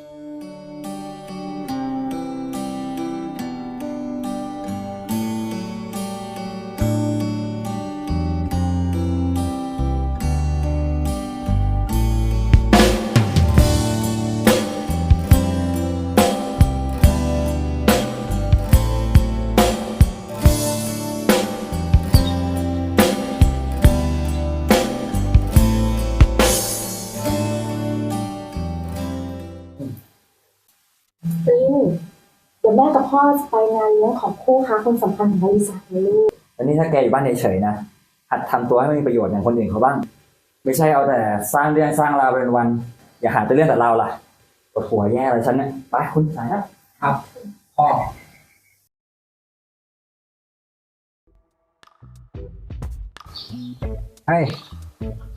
อื กับพ่อจะไปงานเลี้ยงของคู่ค้าคนสำคัญของบริษัทเลยลูกแล้วนี่ถ้าแกอยู่บ้านเฉยๆนะหัดทำตัวให้มันมีประโยชน์อย่างคนอื่นเขาบ้าง ไม่ใช่เอาแต่สร้างเรื่องสร้างราวเป็นวัน อย่าหาแต่เรื่องแต่เราล่ะปวดหัวแย่เลยฉันเนี่ยไปคุณสายนะ ครับพ่อเฮ้ย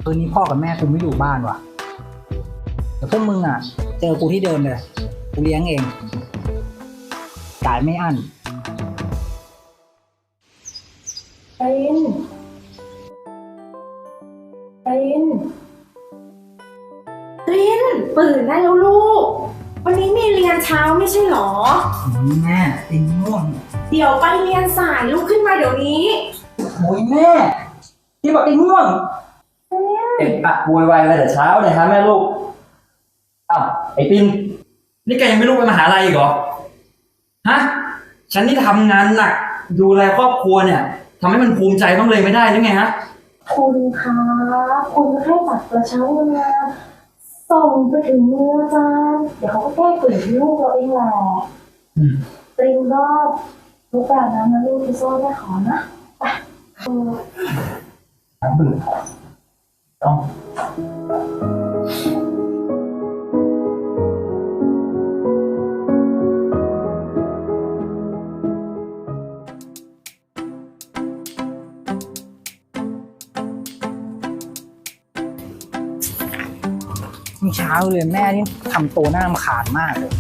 คืนนี้พ่อกับแม่กูไม่อยู่บ้านว่ะเดี๋ยวพวกมึงอะ เจอกูที่เดิมเลย กูเลี้ยงเอง จ่ายไม่อั้นรินรินรินตื่นได้แล้วลูก วันนี้มีเรียนเช้าไม่ใช่หรอแม่ติงง่วงเดี๋ยวไปเรียนสายลุกขึ้นมาเดี๋ยวนี้ โอ้ยแม่ที่บอกติงง่วงเอ็ดอะโวยวายอะไรแต่เช้าเนี่ยฮะแม่ลูกอ้าวไอ้ปินนี่แกยังไม่ลุกไปมหาลัยอีกเหรอ ฮะฉันนี่ทำงานหนักดูแลครอบครัวเนี่ยทำให้มันภูมิใจต้องเลยไม่ได้หรือไงฮะ คุณคะคุณแค่ตัดกระเช้าเวลาส่งไปถึงมืออาจารย์เดี๋ยวเขาก็แก้กลิ่นให้ลูกเราเองแหละอืมตริงก็ลูกแบบนั้นนะลูกที่โซ่แม่ขอนะไปเออต้อง เช้าเลยแม่นี่ทำตัวหน้าขาดมากเลย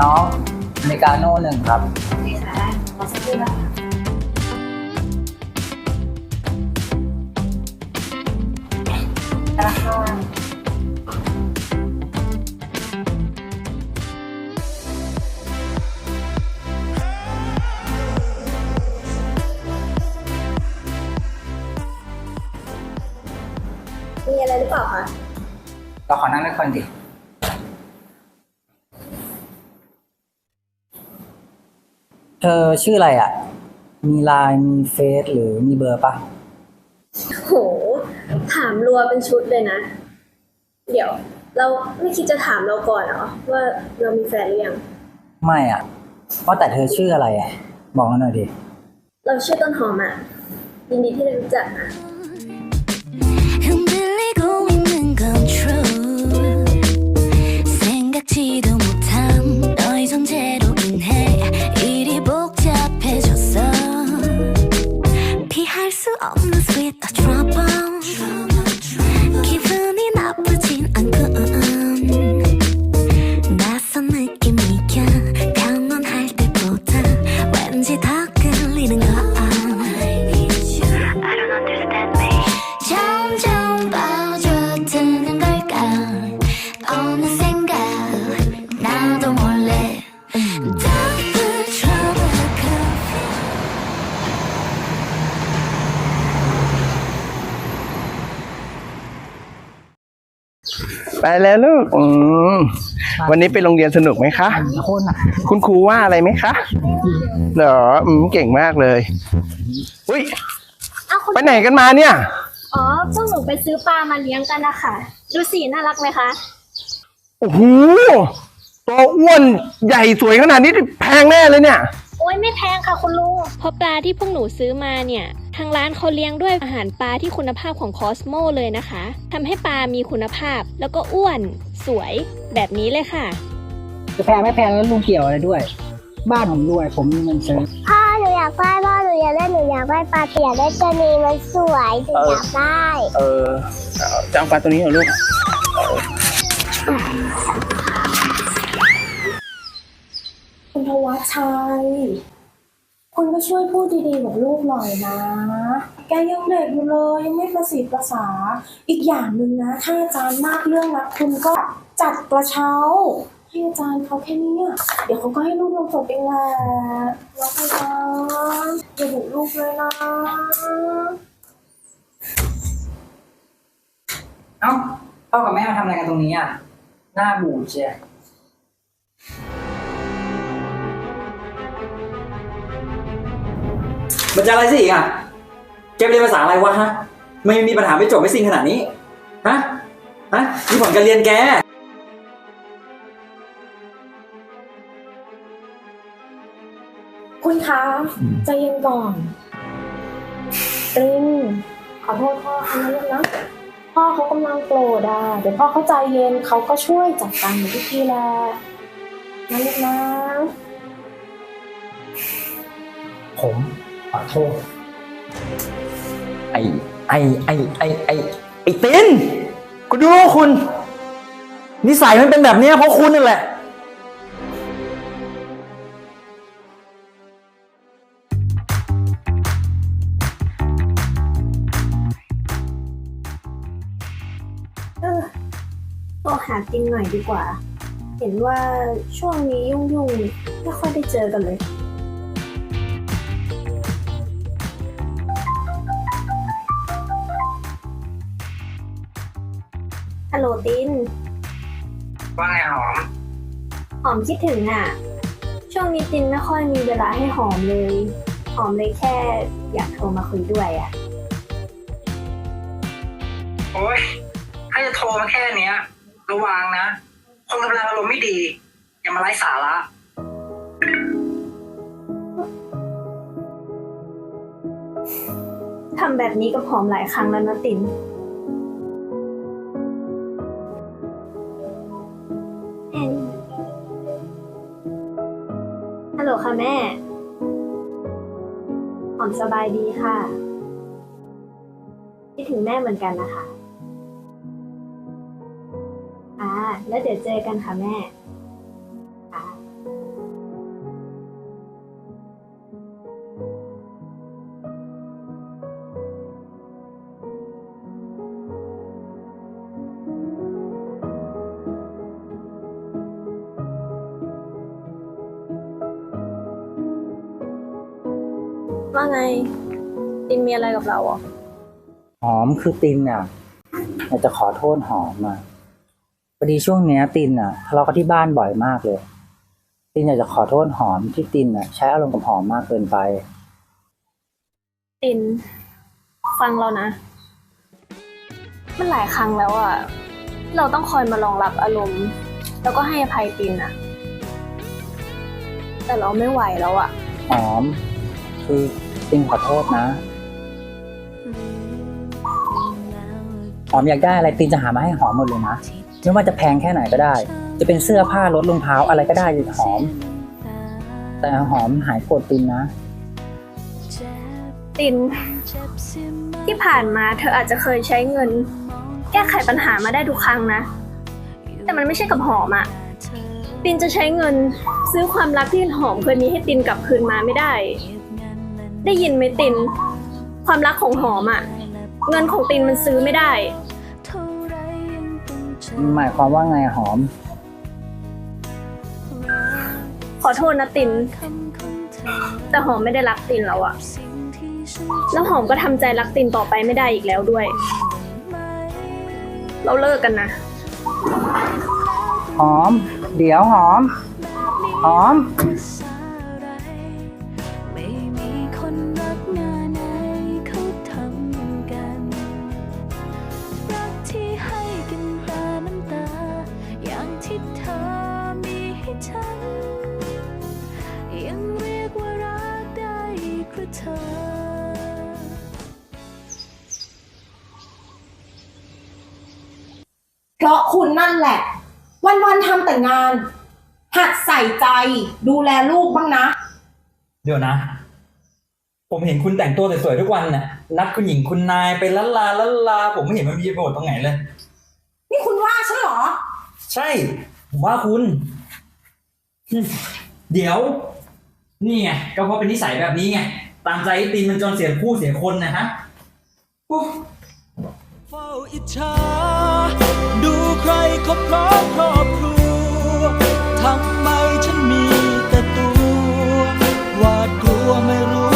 น้องอเมริกาโน่หนึ่งครับนี่ค่ะขอสักครู่นะคะ เราขอนั่งด้วยคนดิเธอชื่ออะไรอะ มีไลน์มีเฟซหรือมีเบอร์ปะโห ถามรัวเป็นชุดเลยนะ เดี๋ยว เราไม่คิดจะถามเราก่อนเหรอ ว่าเรามีแฟนหรือยัง ไม่อะว่าแต่เธอชื่ออะไรอะ บอกเราหน่อยดิ เราชื่อต้นหอมอะ ยินดีที่ได้รู้จักนะ 지도 ไปแล้วลูกอืมวันนี้ไปโรงเรียนสนุกไหมคะโคนอะคุณครูว่าอะไรไหมคะเหรออืมเก่งมากเลยอุ้ยเอาคุณไปไหนกันมาเนี่ย อ๋อพวกหนูไปซื้อปลามาเลี้ยงกันนะคะดูสีน่ารักไหมคะโอ้โหตัวอ้วนใหญ่สวยขนาดนี้แพงแน่เลยเนี่ยโอ้ยไม่แพงค่ะคุณลุงเพราะปลาที่พวกหนูซื้อมาเนี่ย ทางร้านเขาเลี้ยงด้วยอาหารปลาที่คุณภาพของคอสโมเลยนะคะ ทำให้ปลามีคุณภาพแล้วก็อ้วน สวย แบบนี้เลยค่ะ จะแพงไม่แพงแล้วลุงเกี่ยวอะไรด้วย บ้านผมรวยผมมีเงินซื้อพ่อหนูอยากได้พ่อหนูอยากได้หนูอยากได้ปลาแต่อยากได้ตัวนี้มันสวยหนูอยากได้เออเอาจะเอาปลาตัวนี้เหรอลูก ชัย คุณก็ช่วยพูดดีๆกับลูกหน่อยนะ แกยังเด็กอยู่เลยยังไม่ประสีภาษาอีกอย่างหนึ่งนะ ถ้าอาจารย์มากเรื่องรัคุณก็จัดกระเช้า ให้อาจารย์เขาแค่นี้เดี๋ยวเขาก็ให้ลูกลงศพเองแหละรักนะอย่าดุลูกเลยนะเอ้าพ่อกับแม่มาทำอะไรกันตรงนี้อะ หน้าบูดเชีย มันจะอะไรสิอีกอะ แกไปเรียนภาษาอะไรวะฮะ ไม่มีปัญหาไม่จบไม่สิ้นขนาดนี้ ฮะ ฮะนี่ผลการเรียนแก คุณคะใจเย็นก่อนตรินขอโทษพ่อเขานะลูกนะ พ่อเขากำลังโกรธอะ เดี๋ยวพ่อเขาใจเย็นเขาก็ช่วยจัดการอยู่ทุกทีแหละนะลูกนะผมข อโทษ ไอ้ ไอ้ ไอ้ ไอ้ ไอไอตินคุณดูว่าคุณ นิสัยมันเป็นแบบนี้เพราะคุณนั่นแหละโทรหาตินหน่อยดีกว่า เห็นว่าช่วงนี้ยุ่งๆ ไม่ค่อยได้เจอกันเลย โหลติน ว่าไงหอม หอมคิดถึงอะ ช่วงนี้ตินไม่ค่อยมีเวลาให้หอมเลย หอมเลยแค่อยากโทรมาคุยด้วยอะ โอ้ยถ้าจะโทรมาแค่เนี้ย ระวังนะ คนกำลังอารมณ์ไม่ดี อย่ามาไร้สาระทำแบบนี้กับหอมหลายครั้งแล้วนะติน แม่ หอมสบายดีค่ะ คิดถึงแม่เหมือนกันนะคะ อ่า แล้วเดี๋ยวเจอกันค่ะแม่ ว่าไง ตินมีอะไรกับเราอะหอมคือตินอะอยากจะขอโทษหอมอะพอดีช่วงเนี้ยตินอะทะเลาะกันที่บ้านบ่อยมากเลย ตินอยากจะขอโทษหอมที่ตินอะ ใช้อารมณ์กับหอมมากเกินไป ติน ฟังเรานะ มันหลายครั้งแล้วอะเราต้องคอยมารองรับอารมณ์ แล้วก็ให้อภัยตินอะแต่เราไม่ไหวแล้วอะหอม คือ ตินขอโทษนะ หอมอยากได้อะไรตินจะหามาให้หอมหมดเลยนะ ไม่ว่าจะแพงแค่ไหนก็ได้ จะเป็นเสื้อผ้ารถรองเท้าอะไรก็ได้หอม แต่หอมหายโกรธตินนะ ติน ที่ผ่านมาเธออาจจะเคยใช้เงิน แก้ไขปัญหามาได้ทุกครั้งนะ แต่มันไม่ใช่กับหอมอะตินจะใช้เงินซื้อความรักที่หอมเคยมีให้ตินกลับคืนมาไม่ได้ ได้ยินไหมติน ความรักของหอมอะเงินของตินมันซื้อไม่ได้ หมายความว่าไงหอม ขอโทษนะติน แต่หอมไม่ได้รักตินแล้วอะแล้วหอมก็ทำใจรักตินต่อไปไม่ได้อีกแล้วด้วย เราเลิกกันนะ หอม เดี๋ยวหอม หอมไม่ เพราะคุณนั่นแหละ วันๆทำแต่งาน หัดใส่ใจดูแลลูกบ้างนะ เดี๋ยวนะ ผมเห็นคุณแต่งตัวสวยๆทุกวันน่ะ นัดคุณหญิงคุณนายไปละลาละลา ผมไม่เห็นมันมีประโยชน์ตรงไหนเลย นี่คุณว่าฉันเหรอ ใช่ ผมว่าคุณ เดี๋ยว นี่ไงก็เพราะเป็นนิสัยแบบนี้ไง ตามใจไอ้ตินมันจนเสียคู่เสียคนนะฮะอุ๊ยเฝ้าอิจฉาดูใครคบครองครอบครัวทำไมฉันมีแต่ตัวหวาดกลัวไม่รู้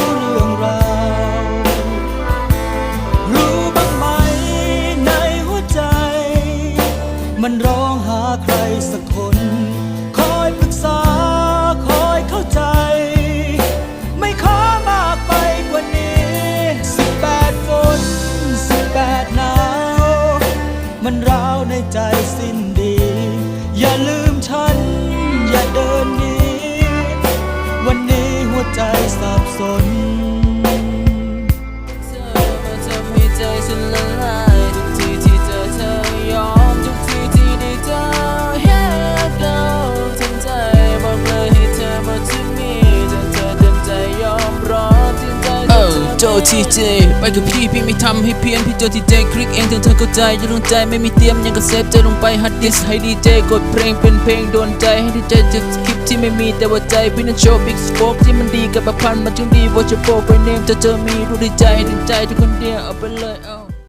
มันร้าวในใจสิ้นดี อย่าลืมฉัน อย่าเดินหนีวันนี้หัวใจสับสน โจทีเจไปกับพี่พี่ไม่ทำให้เพี้ยนพี่โจทีเจคลิกเองถึงเธอเข้าใจอย่าลงใจไม่มีเตรียมยังก็เซฟใจลงไปฮัดดิสให้ดีเจกดเพลงเป็นเพลงโดนใจให้ดีใจจากคลิปที่ไม่มีแต่ว่าใจพี่นั้นโชว์บิ๊กสโคปที่มันดีกับประพันธ์มันจึงดีว่าจะโปรไปเนมจะเจอมีรู้ดีใจถึงใจทุกคนเดียวเอาไปเลยเอา